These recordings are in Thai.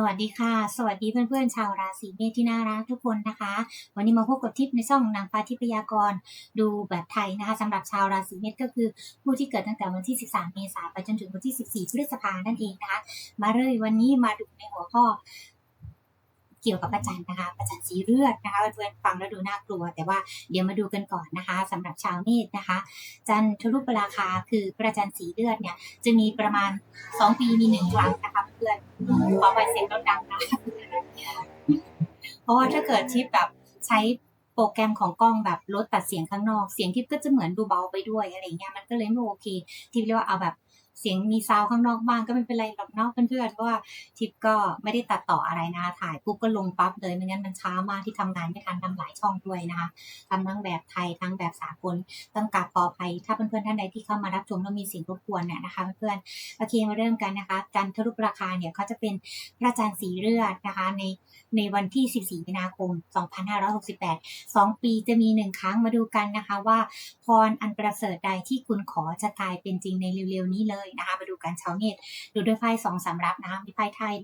สวัสดีค่ะ สวัสดีเพื่อนๆ ชาวราศีเมษที่น่ารักทุกคนนะคะ วันนี้มาพบกับทิปในช่องนางฟ้าทิพยากรดูแบบไทยนะคะสำหรับชาวราศีเมษก็คือ ผู้ที่เกิดตั้งแต่วันที่ 13 เมษายนไปจนถึงวันที่ 14 พฤษภาคมนั่นเองนะคะ มาเลยวันนี้มาดูในหัวข้อ เกี่ยวกับประจันนะคะประจันสีเลือดนะคะเพื่อนฟังแล้วดูน่ากลัว แต่ว่าเดี๋ยวมาดูกันก่อนนะคะสำหรับชาวเมษนะคะ จันทรุปราคาคือประจันสีเลือดเนี่ยจะมีประมาณ 2 ปีมีหนึ่งครั้งนะคะเพื่อนขอไปเสียงดังนะเพราะว่าถ้าเกิดทิปแบบใช้โปรแกรมของกล้องแบบลดตัดเสียงข้างนอก เสียงทิปก็จะเหมือนดูเบาไปด้วยอะไรเงี้ยมันก็เลยไม่โอเคทิปเรียกว่าเอาแบบ เสียงมีซาวข้างนอกบ้างก็ไม่เป็นไรหรอกเนอกเพื่อนๆเพราะว่าทิปก็ไม่ได้ตัดต่ออะไรนะคะถ่ายปุ๊บก็ลงปั๊บเลยไม่งั้นมันช้ามากที่ทำงานไม่ทันทำหลายช่องด้วยนะคะทำทั้งแบบไทยทั้งแบบสากลต้องกราบขออภัยถ้าเพื่อนๆท่านใดที่เข้ามารับชมแล้วมีเสียงรบกวนเนี่ยนะคะเพื่อนๆโอเคมาเริ่มกันนะคะ จันทรุปราคาเนี่ยเขาจะเป็นพระจันทร์สีเลือดนะคะในในวันที่ 14 มีนาคม 2568 2 ปีจะมีหนึ่งครั้งมาดูกันนะคะว่าพรอันประเสริฐใดที่คุณขอจะกลายเป็นจริงในเร็วๆนี้เลยนะคะ มาดูกันชาวเน็ตดูด้วยไพ่สองสำรับนะคะมีไพ่ไทย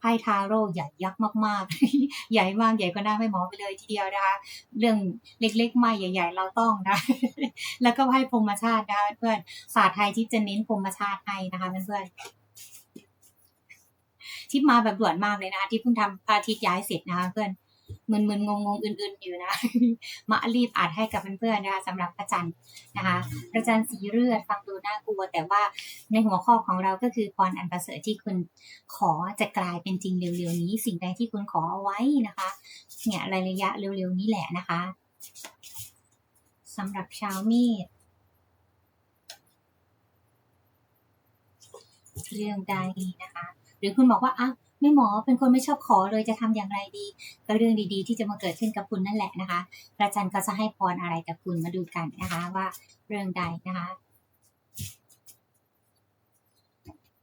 ไพ่ทาโร่ใหญ่ยักษ์มากๆ ใหญ่มากใหญ่กว่าหน้าไม่หมอไปเลยทีเดียวนะคะ เรื่องเล็กๆไม่ใหญ่ ๆ เราต้องนะแล้วก็ไพ่พรมชาตินะคะเพื่อนศาสตร์ไทยที่จะเน้นพรมชาติให้นะคะเพื่อนที่มาแบบด่วนมากเลยนะคะที่เพิ่งทำอาทิตย์ย้ายเสร็จนะคะเพื่อน มึนๆงงๆอื่น ๆ อยู่นะ มารีบอ่านให้กับเพื่อนๆนะคะสำหรับพระจันทร์นะคะพระจันทร์สีเลือดฟังดูน่ากลัว แต่ว่าในหัวข้อของเราก็คือพรอันประเสริฐที่คุณขอจะกลายเป็นจริงเร็วๆนี้ สิ่งใดที่คุณขอเอาไว้นะคะเนี่ยระยะเร็วๆนี้แหละนะคะสำหรับชาวเมษเรื่องใดนะคะ หรือคุณบอกว่าอะ ไม่หมอเป็นคนไม่ชอบขอเลยจะทำอย่างไรดีก็เรื่องดีๆ ที่จะมาเกิดขึ้นกับคุณนั่นแหละนะคะพระจันทร์ก็จะให้พรอะไรกับคุณมาดูกันนะคะว่าเรื่องใดนะคะ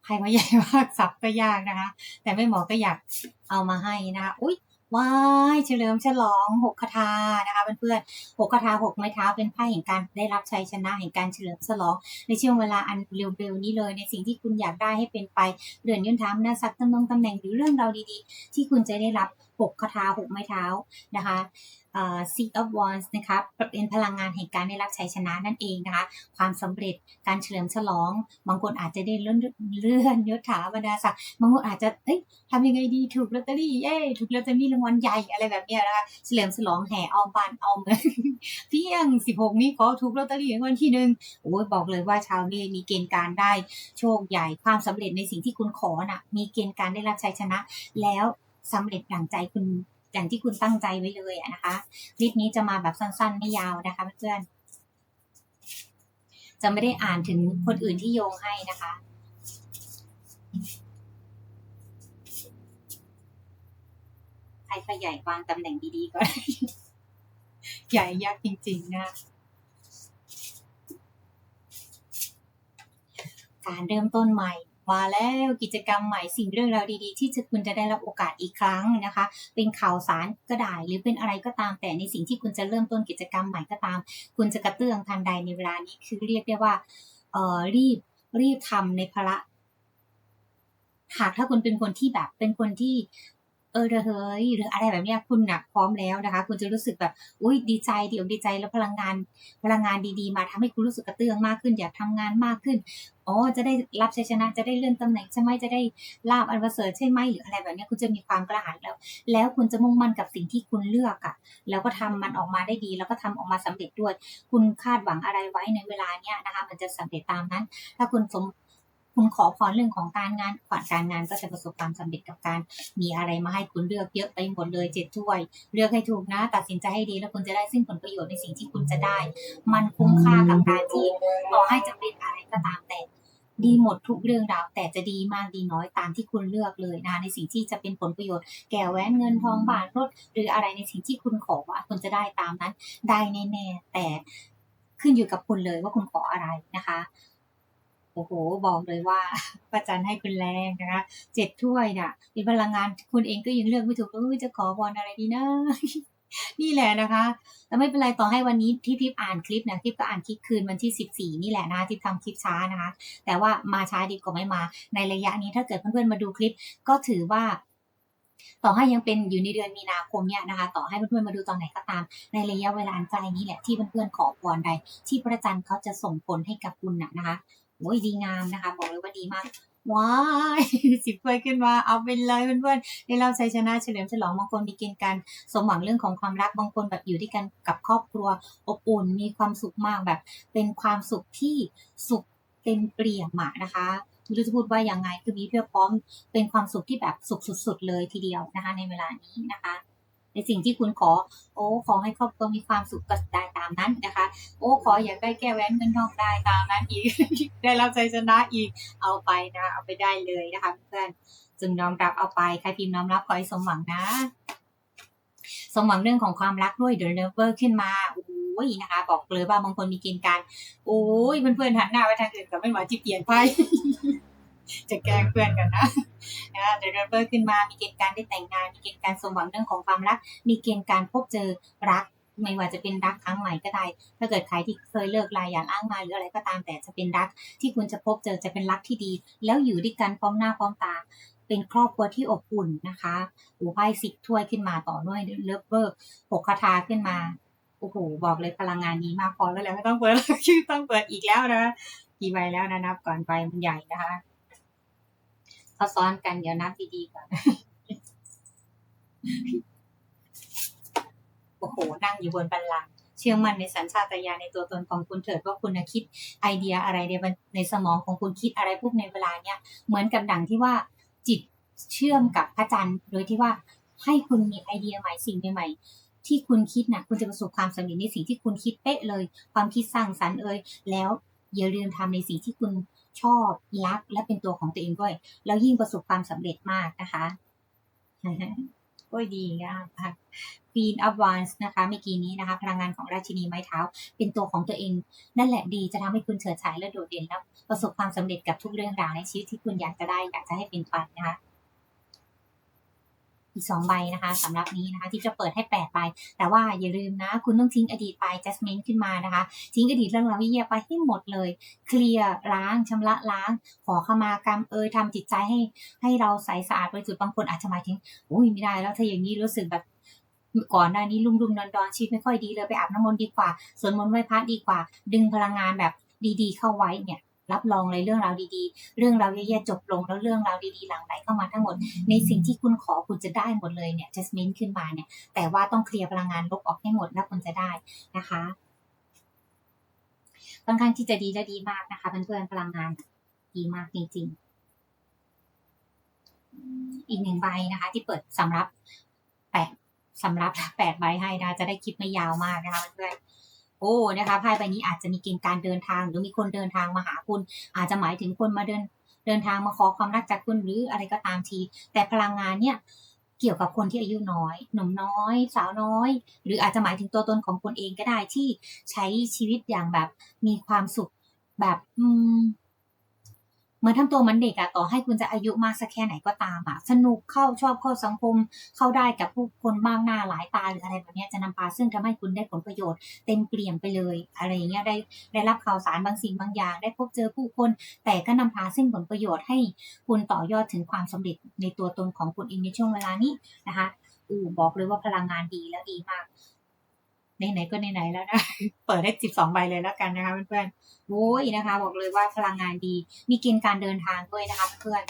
ใครมาใหญ่มากสับก็ยากนะคะ แต่ไม่หมอก็อยากเอามาให้นะคะอุ้ย ว้ายเฉลิมฉลองหกคาถานะคะเพื่อนๆหกคาถาหกไม้เท้าเป็นไพ่แห่งการได้รับชัยชนะแห่งการเฉลิมฉลอง ในช่วงเวลาอันเร็วๆนี้เลย ในสิ่งที่คุณอยากได้ให้เป็นไปเรือนยื่นทามนาซักตำแหน่งตำแหน่งหรือเรื่องราวดีๆ ที่คุณจะได้รับ หกคาถาหกไม้เท้านะคะเอ่อ Seat of Wands นะคะเป็นพลังงานแห่งการได้รับชัยชนะนั่นเองนะคะ ความสำเร็จการเฉลิมฉลอง บางคนอาจจะได้เลื่อนเลื่อนยศถาบรรดาศักดิ์บางคนอาจจะเอ้ยทำยังไงดีถูกลอตเตอรี่เย้ถูกลอตเตอรี่รางวัลใหญ่อะไรแบบนี้นะคะเฉลิมฉลองแห่เอาบานเอาเงินเพียง16นี้ขอถูกลอตเตอรี่รางวัลที่หนึ่งโอ้ยบอกเลยว่าชาวนี้มีเกณฑ์การได้โชคใหญ่ความสำเร็จในสิ่งที่คุณขอน่ะมีเกณฑ์การได้รับชัยชนะแล้ว สำเร็จดั่างใจคุณอย่างที่คุณตั้งใจไว้เลยนะคะคลิปนี้จะมาแบบสั้น ๆ ไม่ยาวนะคะเพื่อนๆจะไม่ได้อ่านถึงคนอื่นที่โยงให้นะคะใครขยายวางตำแหน่งดีๆก็ได้ใหญ่ยักจริง ๆ นะการเริ่มต้นใหม่ มาแล้วกิจกรรมใหม่สิ่งเรื่องราวดีๆ ที่คุณจะได้รับโอกาสอีกครั้งนะคะ เป็นข่าวสารก็ได้หรือเป็นอะไรก็ตามแต่ในสิ่งที่คุณจะเริ่มต้นกิจกรรมใหม่ก็ตาม คุณจะกระเตื้องทันใดในเวลานี้คือเรียกได้ว่าเอ่อรีบรีบทำในพระหากถ้าคุณเป็นคนที่แบบเป็นคนที่ เออระเฮยหรืออะไรแบบเนี้ยคุณหนักพร้อมแล้วนะคะ คุณจะรู้สึกแบบอุ้ยดีใจดีอกดีใจแล้วพลังงานพลังงานดีๆ มาทำให้คุณรู้สึกกระเตื้องมากขึ้น อยากทำงานมากขึ้นอ๋อจะได้รับชัยชนะจะได้เลื่อนตำแหน่งใช่ไหมจะได้ลาบอันประเสริฐใช่ไหมหรืออะไรแบบเนี้ยคุณจะมีความกระหายแล้ว แล้วคุณจะมุ่งมั่นกับสิ่งที่คุณเลือกอะแล้วก็ทำมันออกมาได้ดี แล้วก็ทำออกมาสำเร็จด้วย คุณคาดหวังอะไรไว้ในเวลาเนี้ยนะคะ มันจะสำเร็จตามนั้น ถ้าคุณสม คุณขอพรเรื่องของการงานขวัญการงานก็จะประสบความสำเร็จกับการ มีอะไรมาให้คุณเลือกเยอะไปหมดเลยเจ็ดถ้วย เลือกให้ถูกนะ ตัดสินใจให้ดีแล้วคุณจะได้ซึ่งผลประโยชน์ในสิ่งที่คุณจะได้ มันคุ้มค่ากับการที่ต่อให้จะเป็นอะไรก็ตามแต่ดีหมดทุกเรื่องราวแต่จะดีมากดีน้อยตามที่คุณเลือกเลยนะในสิ่งที่จะเป็นผลประโยชน์ แก่แหวนเงินทองบานรถ หรืออะไรในสิ่งที่คุณขอว่าคุณจะได้ตามนั้น ได้แน่ๆแต่ขึ้นอยู่กับคุณเลยว่าคุณขออะไรนะคะ โอ้โห บอกเลยว่าประจันให้คุณแรงนะคะเจ็ดถ้วยน่ะมีพลังงานคุณเองก็ยังเลือกไม่ถูกเออจะขอพรอะไรดีนะนี่แหละนะคะแต่ไม่เป็นไรต่อให้วันนี้ที่ทิพอ่านคลิปนะทิพก็อ่านคลิปคืนวันที่สิบสี่นี่แหละนะทิพทำคลิปช้านะคะ แต่ว่ามาช้าดีกว่าไม่มา ในระยะนี้ถ้าเกิดเพื่อนๆมาดูคลิป ก็ถือว่าต่อให้ยังเป็นอยู่ในเดือนมีนาคมเนี่ยนะคะ ต่อให้เพื่อนๆมาดูตอนไหนก็ตาม ในระยะเวลาอันใกล้นี้แหละที่เพื่อนๆขอพรใด ที่พระจันทร์เขาจะส่งผลให้กับคุณน่ะนะคะ โอ้ยดีงามนะคะ บอกเลยว่าดีมากว้ายสิบเพื่อขึ้นมาเอาไปเลยเพื่อนๆได้เราชัยชนะเฉลิมฉลองบางคนมีเกณฑ์การสมหวังเรื่องของความรักบางคนแบบอยู่ด้วยกันกับครอบครัวอบอุ่นมีความสุขมากแบบ เป็นความสุขที่สุขเต็มเปี่ยมอะนะคะไม่รู้จะพูดว่ายังไงคือมีเพียบพร้อมเป็นความสุขที่แบบสุขสุด ๆ เลยทีเดียวนะคะ ในเวลานี้นะคะ ในสิ่งที่คุณขอ โอ้ขอให้ครอบครัวมีความสุขก็ได้ตามนั้นนะคะ โอ้ขออยากได้แก้วแหวนเงินทองได้ตามนั้นอีก ได้รับใจชนะอีกเอาไปนะ เอาไปได้เลยนะคะเพื่อนจึงน้อมรับเอาไปใครพิมพ์น้อมรับขอให้สมหวังนะ สมหวังเรื่องของความรักด้วยเด e เ o เ e อร์ขึ้นมาโอ้ยนะคะ บอกเลยว่าบางคนมีเกณฑ์การโอ้ยเพื่อนๆหันหน้าไปทางอื่นก็ไม่หมาจีเปลี่ยนไป จะแกล้งเพื่อนกันนะนะเด e เ o เ e อร์ขึ้นมามีเกณฑ์การได้แต่งงาน มีเกณฑ์การสมหวังเรื่องของความรัก มีเกณฑ์การพบเจอรักไม่ว่าจะเป็นรักครั้งใหม่ก็ได้ ถ้าเกิดใครที่เคยเลิกลายอย่างอ้างมาหรืออะไรก็ตามแต่จะเป็นรัก ที่คุณจะพบเจอจะเป็นรักที่ดี แล้วอยู่ด้วยกันพร้อมหน้าพร้อมตา เป็นครอบครัวที่อบอุ่นนะคะหูไพ่สิบถ้วยขึ้นมาต่อด้วยเลิฟเวอร์หกคาถาขึ้นมา โอ้โห บอกเลยพลังงานนี้มากพอแล้วแหละไม่ต้องเปิดชื่อต้องเปิดอีกแล้วนะกี่ใบแล้วนะนับก่อนไปมันใหญ่นะคะ เขาซ้อนกันเดี๋ยวนับดีๆก่อน โอ้โห นั่งอยู่บนบันลังเชื่อมั่นในสัญชาตญาณในตัวตนของคุณเถิดว่าคุณคิดไอเดียอะไรในในสมองของคุณคิดอะไรปุ๊บในเวลาเนี้ยเหมือนกับดังที่ว่าจิตเชื่อมกับพระจันทร์โดยที่ว่าให้คุณมีไอเดียใหม่สิ่งใหม่ๆที่คุณคิดนะคุณจะประสบความสำเร็จในสิ่งที่คุณคิดเป๊ะเลย ความคิดสร้างสรรค์เอ่ยแล้วอย่าลืมทำในสิ่งที่คุณ ชอบรักและเป็นตัวของตัวเองด้วย แล้วยิ่งประสบความสำเร็จมากนะคะโอ้ยดีงามค่ะฟีนอัพวานส์นะคะเมื่อกี้นี้นะคะพลังงานของราชินีไม้เท้า เป็นตัวของตัวเอง นั่นแหละดีจะทำให้คุณเฉิดฉายและโดดเด่นแล้วประสบความสำเร็จกับทุกเรื่องราวในชีวิตที่คุณอยากจะได้อยากจะให้เป็นไปนะคะ อีกสองใบนะคะสำหรับนี้นะคะที่จะเปิดให้แปดใบ แต่ว่าอย่าลืมนะ คุณต้องทิ้งอดีตไป justment ขึ้นมานะคะ ทิ้งอดีตเรื่องราวที่แย่ไปให้หมดเลย เคลียร์ล้างชำระล้าง ขอขมากรรมเอยทำจิตใจให้ ให้เราใสสะอาดบริสุทธิ์บางคนอาจจะหมายถึงโอ้ยไม่ได้แล้วถ้าอย่างนี้รู้สึกแบบก่อนหน้านี้ลุ่มๆดอนๆชีวิตไม่ค่อยดีเลยไปอาบน้ำมนต์ดีกว่าสวดมนต์ไหว้พระดีกว่า ดึงพลังงานแบบดีๆ เข้าไว้เนี่ย รับรองเลยเรื่องราวดีๆ เรื่องราวแย่ๆจบลงแล้วเรื่องราวดีๆหลั่งไหลเข้ามาทั้งหมด ในสิ่งที่คุณขอคุณจะได้หมดเลยเนี่ย jasmine ขึ้นมาเนี่ย แต่ว่าต้องเคลียร์พลังงานลบออกให้หมดแล้วคุณจะได้นะคะค่อนข้างที่จะดีและดีมากนะคะเพื่อนๆพลังงานดีมากจริงๆ อีกหนึ่งใบนะคะ ที่เปิดสำรับแปดสำรับแปดใบให้นะคะจะได้คลิปไม่ยาวมากนะคะเพื่อนๆ โอ้นะคะไพ่ใบนี้อาจจะมีเกณฑ์การเดินทาง หรือมีคนเดินทางมาหาคุณ อาจจะหมายถึงคนมาเดินเดินทางมาขอความรักจากคุณหรืออะไรก็ตามที แต่พลังงานเนี่ยเกี่ยวกับคนที่อายุน้อย หนุ่มน้อย สาวน้อย หรืออาจจะหมายถึงตัวตนของคนเองก็ได้ที่ใช้ชีวิตอย่างแบบมีความสุขแบบอืม เหมือนทำตัวมันเด็กอะต่อให้คุณจะอายุมากสักแค่ไหนก็ตามอะสนุกเข้าชอบเข้าสังคม เข้าได้กับผู้คนมากหน้าหลายตาหรืออะไรแบบนี้จะนำพาซึ่งทำให้คุณได้ผลประโยชน์เต็มเปี่ยมไปเลย อะไรอย่างเงี้ยได้ได้รับข่าวสารบางสิ่งบางอย่าง ได้พบเจอผู้คน แต่ก็นำพาซึ่งผลประโยชน์ให้คุณต่อยอดถึงความสำเร็จในตัวตนของคุณเองในช่วงเวลานี้นะคะอูบอกเลยว่าพลังงานดีแล้วดีมาก ไหนๆก็ไหนๆแล้วนะ เปิดได้สิบสองใบเลยแล้วกันนะคะเพื่อนๆโอ้ยนะคะ บอกเลยว่าพลังงานดี มีเกณฑ์การเดินทางด้วยนะคะเพื่อน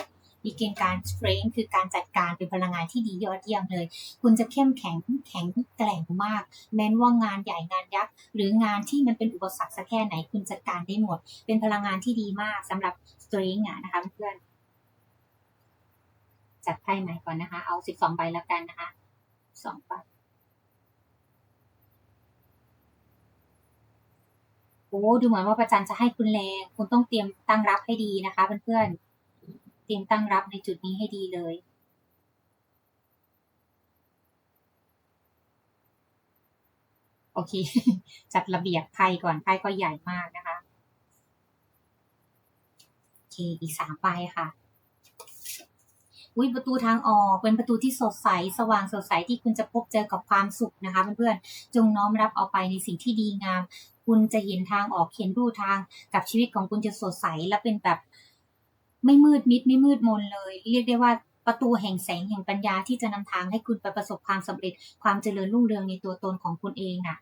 มีเกณฑ์การ strength คือการจัดการเป็นพลังงานที่ดียอดเยี่ยมเลย คุณจะเข้มแข็งแข็งแกร่งมาก แม้ว่างานใหญ่งานยักษ์หรืองานที่มันเป็นอุปสรรคสักแค่ไหนคุณจัดการได้หมด เป็นพลังงานที่ดีมากสำหรับ strength อะนะคะเพื่อนจัดไพ่ใหม่ก่อนนะคะ เอาสิบสองใบแล้วกันนะคะสองใบ โอ้ดูเหมือนว่าพระจันทร์จะให้คุณแรงคุณต้องเตรียมตั้งรับให้ดีนะคะเพื่อนๆเตรียมตั้งรับในจุดนี้ให้ดีเลย โอเค จัดระเบียบไพ่ก่อนไพ่ก็ใหญ่มากนะคะโอเคอีกสามใบค่ะอุ้ยประตูทางออกเป็นประตูที่สดใส สว่างสดใสที่คุณจะพบเจอกับความสุขนะคะเพื่อนๆจงน้อมรับเอาไปในสิ่งที่ดีงาม คุณจะเห็นทางออกเห็นรูทางกับชีวิตของคุณจะสดใสและเป็นแบบไม่มืดมิดไม่มืดมนเลย เรียกได้ว่าประตูแห่งแสงแห่งปัญญาที่จะนำทางให้คุณไปประสบความสำเร็จความเจริญรุ่งเรืองในตัวตนของคุณเองน่ะ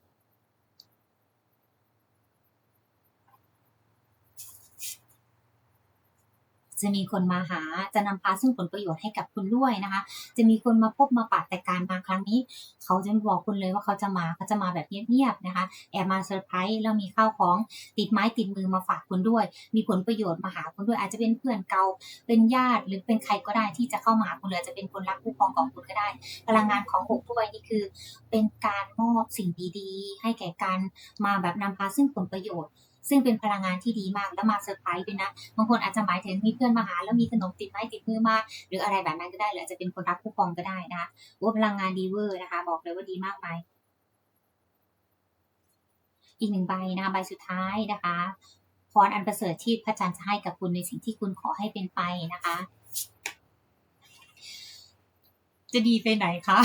จะมีคนมาหาจะนำพาซึ่งผลประโยชน์ให้กับคุณด้วยนะคะ จะมีคนมาพบมาปะแต่การมาครั้งนี้ เขาจะบอกคุณเลยว่าเขาจะมาเขาจะมาแบบเงียบๆนะคะแอบมาเซอร์ไพรส์แล้วมีข้าวของติดไม้ติดมือมาฝากคุณด้วย มีผลประโยชน์มาหาคุณด้วย อาจจะเป็นเพื่อนเก่าเป็นญาติหรือเป็นใครก็ได้ที่จะเข้ามาหาคุณเลยอาจจะเป็นคนรักคู่ครองของคุณก็ได้ พลังงานของหกถ้วยนี่คือ เป็นการมอบสิ่งดีๆ ให้แก่การมาแบบนำพาซึ่งผลประโยชน์ ซึ่งเป็นพลังงานที่ดีมากแล้วมาเซอร์ไพรส์ด้วยนะบางคนอาจจะหมายถึงมีเพื่อนมาหา แล้วมีขนมติดไม้ติดมือมาหรืออะไรแบบนั้นก็ได้หรืออาจจะเป็นคนรักคู่ครองก็ได้นะคะว่าพลังงานดีเวอร์นะคะ บอกเลยว่าดีมากมายอีกหนึ่งใบนะคะใบสุดท้ายนะคะพรอันประเสริฐที่พระอาจารย์จะให้กับคุณในสิ่งที่คุณขอให้เป็นไปนะคะ จะดีไปไหนคะ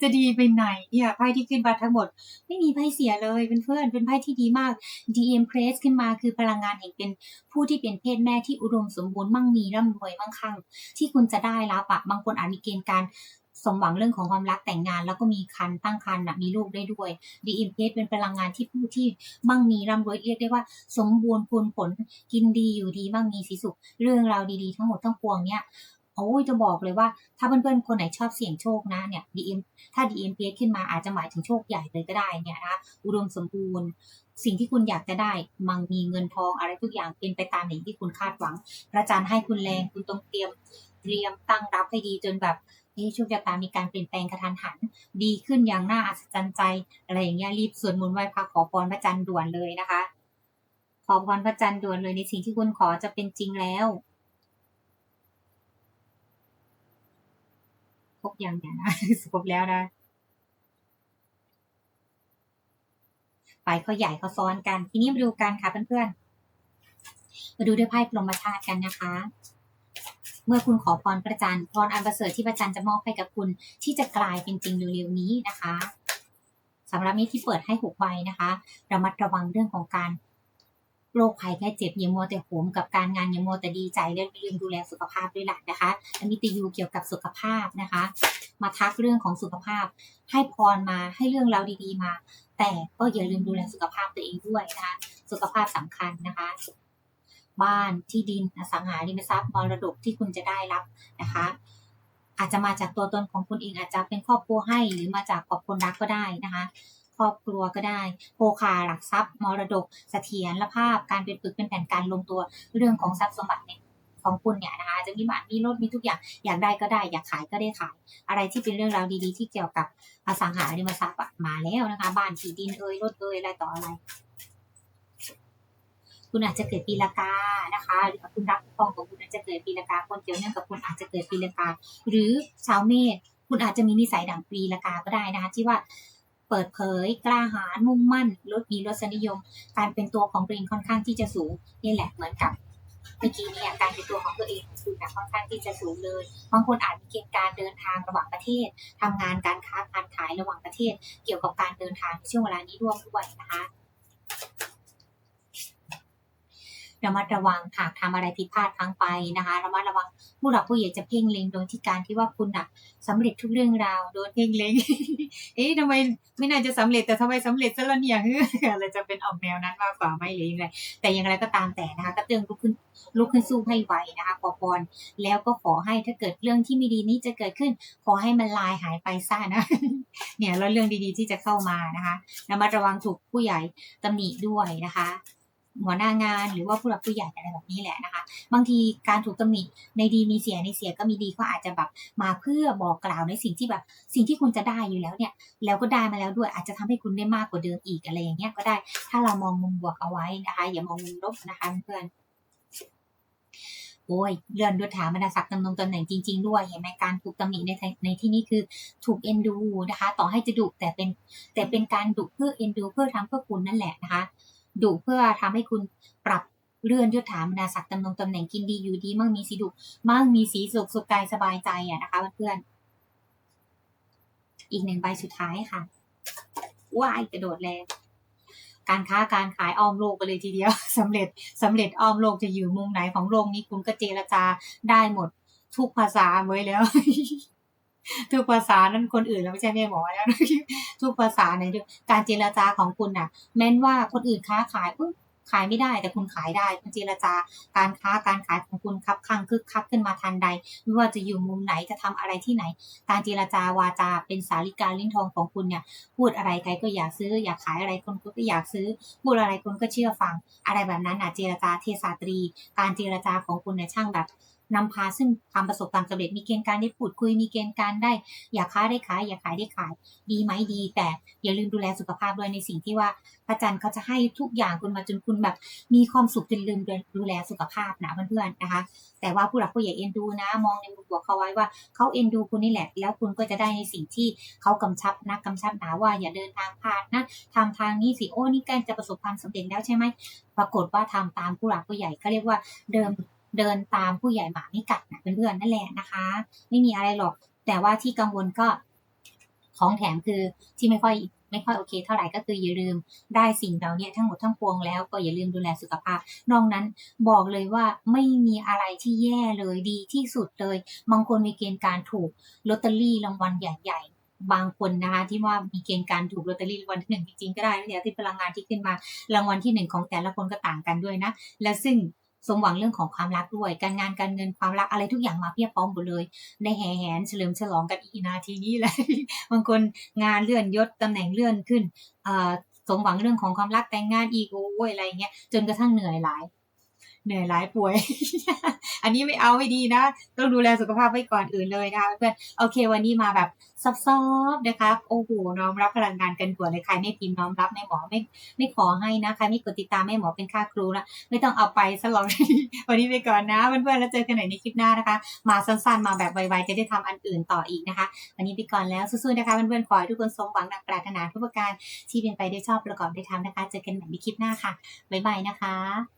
จะดีไปไหนเนี่ยไพ่ที่ขึ้นมาทั้งหมด ไม่มีไพ่เสียเลยเป็นเพื่อนเป็นไพ่ที่ดีมาก DM Press ขึ้นมาคือพลังงานแห่งเป็นผู้ที่เป็นเพศแม่ที่อุดมสมบูรณ์มั่งมีร่ำรวยมั่งคั่ง ที่คุณจะได้รับอะบางคนอาจมีเกณฑ์การสมหวังเรื่องของความรักแต่งงาน แล้วก็มีคันตั้งคันนะมีลูกได้ด้วย DM Press เป็นพลังงานที่ผู้ที่มั่งมีร่ำรวยเรียกได้ว่า สมบูรณ์พูนผลกินดีอยู่ดีมั่งมีสีสุข เรื่องราวดีๆ ทั้งหมดทั้งปวงเนี่ย โอ้ยจะบอกเลยว่า ถ้าเพื่อนๆคนไหนชอบเสี่ยงโชคนะเนี่ย DM ถ้า DM เพียขึ้นมาอาจจะหมายถึงโชคใหญ่เลยก็ได้เนี่ยนะคะอุดมสมบูรณ์ สิ่งที่คุณอยากจะได้ มังมีเงินทองอะไรทุกอย่างเป็นไปตามอย่างที่คุณคาดหวัง พระอาจารย์ให้คุณแรงคุณต้องเตรียมเตรียมตั้งรับให้ดีจนแบบเฮ้ยโชคชะตามีการเปลี่ยนแปลงกระทันหัน ดีขึ้นอย่างน่าอัศจรรย์ใจ อะไรอย่างเงี้ยรีบสวดมนต์ไหว้พระขอพรพระจันทร์ด่วนเลยนะคะ ขอพรพระจันทร์ด่วนเลยในสิ่งที่คุณขอจะเป็นจริงแล้ว ครบยังเนี่ยนะครบแล้วนะไปเขาใหญ่เขาซ้อนกัน ทีนี้มาดูกันค่ะเพื่อนๆ มาดูด้วยไพ่พรมชาติกันนะคะ เมื่อคุณขอพรพระจันทร์พรอันประเสริฐที่พระจันทร์จะมอบให้กับคุณที่จะกลายเป็นจริงเร็วๆนี้นะคะสำหรับนี้ที่เปิดให้หกใบนะคะระมัดระวังเรื่องของการ โรคภัยแค่เจ็บอย่ามัวแต่โหมกับการงานอย่ามัวแต่ดีใจและลืมดูแลสุขภาพด้วยหลักนะคะ อันนี้ติยูเกี่ยวกับสุขภาพนะคะ มาทักเรื่องของสุขภาพ ให้พรมาให้เรื่องราวดีๆมา แต่ก็อย่าลืมดูแลสุขภาพตัวเองด้วยนะคะ สุขภาพสำคัญนะคะบ้านที่ดินอสังหาริมทรัพย์มรดกที่คุณจะได้รับนะคะ อาจจะมาจากตัวตนของคุณเองอาจจะเป็นครอบครัวให้ หรือมาจากขอบคนรักก็ได้นะคะ ครอบครัวก็ได้โภคาหลักทรัพย์ มรดกเสถียรภาพ การเป็นปึกเป็นแผ่นการลงตัวเรื่องของทรัพย์สมบัติเนี่ยของคุณเนี่ยนะคะจะมีบ้านมีรถมีทุกอย่างอยากได้ก็ได้ อยากขายก็ได้ขาย อะไรที่เป็นเรื่องราวดีๆ ที่เกี่ยวกับอสังหาริมทรัพย์มาแล้วนะคะ บ้านที่ดินเอ่ยรถเอ่ยอะไรต่ออะไร คุณอาจจะเกิดปีละกานะคะหรือคุณรักครองของคุณอาจจะเกิดปีละกาคนเกี่ยวเนื่องกับคุณอาจจะเกิดปีละกาหรือชาวเมษคุณอาจจะมีนิสัยดั่งปีละกาก็ได้นะคะที่ว่า ปิดเผย กล้าหาญมุ่งมั่นลดมีรสนิยม การเป็นตัวของตัวเองค่อนข้างที่จะสูงนี่แหละเหมือนกับเมื่อกี้เนี่ยการเป็นตัวของตัวเองของคุณนะค่อนข้างที่จะสูงเลยบางคนอาจมีเกณฑ์การเดินทางระหว่างประเทศทำงานการค้าการขายระหว่างประเทศ เกี่ยวกับการเดินทางในช่วงเวลานี้ร่วมด้วยนะคะ ระมัดระวังหากทำอะไรผิดพลาดพลั้งไปนะคะระมัดระวังผู้หลักผู้ใหญ่จะเพ่งเล็งโดยที่การที่ว่าคุณน่ะสำเร็จทุกเรื่องราวโดนเพ่งเล็งเอ๊ะทำไมไม่น่าจะสำเร็จแต่ทำไมสำเร็จซะแล้วเนี่ยอะไรจะเป็นออกแนวนั้นมากกว่าไหมหรือยังไงแต่อย่างไรก็ตามแต่นะคะก็เตือนลุกขึ้นลุกขึ้นสู้ให้ไวนะคะขอพรแล้วก็ขอให้ถ้าเกิดเรื่องที่ไม่ดีนี้จะเกิดขึ้น ขอให้มันลายหายไปซะนะเนี่ยแล้วเรื่องดีๆที่จะเข้ามานะคะระมัดระวังถูกผู้ใหญ่ตำหนิด้วยนะคะ หัวหน้างานหรือว่าผู้หลักผู้ใหญ่อะไรแบบนี้แหละนะคะ บางทีการถูกตำหนิในดีมีเสียในเสียก็มีดีก็อาจจะแบบมาเพื่อบอกกล่าวในสิ่งที่แบบสิ่งที่คุณจะได้อยู่แล้วเนี่ย แล้วก็ได้มาแล้วด้วยอาจจะทำให้คุณได้มากกว่าเดิมอีกอะไรอย่างเงี้ยก็ได้ ถ้าเรามองมุมบวกเอาไว้นะคะ อย่ามองมุมลบนะคะเพื่อนโอ้ยเลื่อนดวถามบรรดาศักดิ์ตำแหน่งตำแหน่งจริง ๆ ด้วยเห็นไหมการถูกตำหนิในในที่นี้คือถูกเอ็นดูนะคะ ต่อให้จะดุแต่เป็นแต่เป็นการดุเพื่อเอ็นดูเพื่อทำเพื่อคุณนั่นแหละนะคะ ดุเพื่อทำให้คุณปรับเลื่อนยศถาบรรดาศักดิ์ตำแหน่งตำแหน่งกินดีอยู่ดีมั่งมีสีดุมั่งมีสีสุขสุขกายสบายใจอะนะคะเพื่อนๆอีกหนึ่งใบสุดท้ายค่ะว้ายกระโดดแรงการค้าการขายอ้อมโลกไปเลยทีเดียวสำเร็จสำเร็จอ้อมโลกจะอยู่มุมไหนของโลกนี้คุณก็เจรจาได้หมดทุกภาษาไว้แล้ว ทุกภาษานั้นคนอื่นแล้วไม่ใช่แม่หมอแล้วทุกภาษาในเรื่องการเจรจาของคุณน่ะ แม้นว่าคนอื่นค้าขายอุ๊ยขายไม่ได้แต่คุณขายได้คุณเจรจาการค้าการขายของคุณคับคั่งคึกคักขึ้นมาทันใด ไม่ว่าจะอยู่มุมไหนจะทำอะไรที่ไหน การเจรจาวาจาเป็นสาริกาลิ้นทองของคุณเนี่ย พูดอะไรใครก็อยากซื้อ อยากขายอะไรคนก็อยากซื้อ พูดอะไรคนก็เชื่อฟัง อะไรแบบนั้นน่ะเจรจาเทศาตรี การเจรจาของคุณเนี่ยช่างแบบ นำพาซึ่งความประสบความสำเร็จมีเกณฑ์การได้พูดคุยมีเกณฑ์การได้ อยากค้าได้ขาย อยากขายได้ขาย ดีไหมดี แต่อย่าลืมดูแลสุขภาพด้วยในสิ่งที่ว่าพระจันทร์เขาจะให้ทุกอย่างคุณมาจนคุณแบบ มีความสุขจนลืมดูแลสุขภาพนะเพื่อนๆนะคะ แต่ว่าผู้หลักผู้ใหญ่เอ็นดูนะ มองในมุมบวกเขาไว้ว่าเขาเอ็นดูคุณนี่แหละ แล้วคุณก็จะได้ในสิ่งที่เขากำชับนะกำชับหนาว่าอย่าเดินทางพลาดนะทำทางนี้สิโอ้นี่ใกล้จะประสบความสำเร็จแล้วใช่ไหมปรากฏว่าทำตามผู้หลักผู้ใหญ่เขาเรียกว่าเดิม เดินตามผู้ใหญ่หมาไม่กัดนะเพื่อนๆนั่นแหละนะคะ ไม่มีอะไรหรอก แต่ว่าที่กังวลก็ของแถมคือที่ไม่ค่อยไม่ค่อยโอเคเท่าไหร่ก็คืออย่าลืมได้สิ่งเหล่านี้ทั้งหมดทั้งปวงแล้วก็อย่าลืมดูแลสุขภาพ นอกนั้นบอกเลยว่าไม่มีอะไรที่แย่เลยดีที่สุดเลย บางคนมีเกณฑ์การถูกลอตเตอรี่รางวัลใหญ่ ๆ บางคนนะคะที่ว่ามีเกณฑ์การถูกลอตเตอรี่รางวัลที่หนึ่งจริงๆก็ได้แล้วเดี๋ยวที่พลังงานที่ขึ้นมารางวัลที่หนึ่งของแต่ละคนก็ต่างกันด้วยนะ และซึ่ง สมหวังเรื่องของความรักด้วย การงานการเงินความรักอะไรทุกอย่างมาเพียบพร้อมหมดเลย ได้แห่แหนเฉลิมฉลองกันอีนาทีนี้เลย บางคนงานเลื่อนยศตำแหน่งเลื่อนขึ้นสมหวังเรื่องของความรักแต่งงานอีกโอ้ยอะไรเงี้ยจนกระทั่งเหนื่อยหลาย เหนื่อยหลายป่วย อันนี้ไม่เอาไม่ดีนะ ต้องดูแลสุขภาพไว้ก่อนอื่นเลยนะคะเพื่อนโอเค วันนี้มาแบบซอฟๆนะคะโอ้โหน้อมรับพลังงานกันกว่าเลยใครไม่พิมพ์น้อมรับแม่หมอไม่ไม่ขอให้นะใครไม่กดติดตามแม่หมอเป็นค่าครูนะไม่ต้องเอาไปซะหรอกวันนี้ไปก่อนนะเพื่อนๆแล้วเจอกันใหม่ในคลิปหน้านะคะ มาสั้นๆ มาแบบไวๆจะได้ทำอันอื่นต่ออีกนะคะ วันนี้ไปก่อนแล้วสู้ๆนะคะเพื่อนๆขอให้ทุกคนสมหวังดังปรารถนาทุกประการที่เป็นไปได้ชอบประกอบได้วยธรรมนะคะ เจอกันใหม่ในคลิปหน้าค่ะบ๊ายบายนะคะ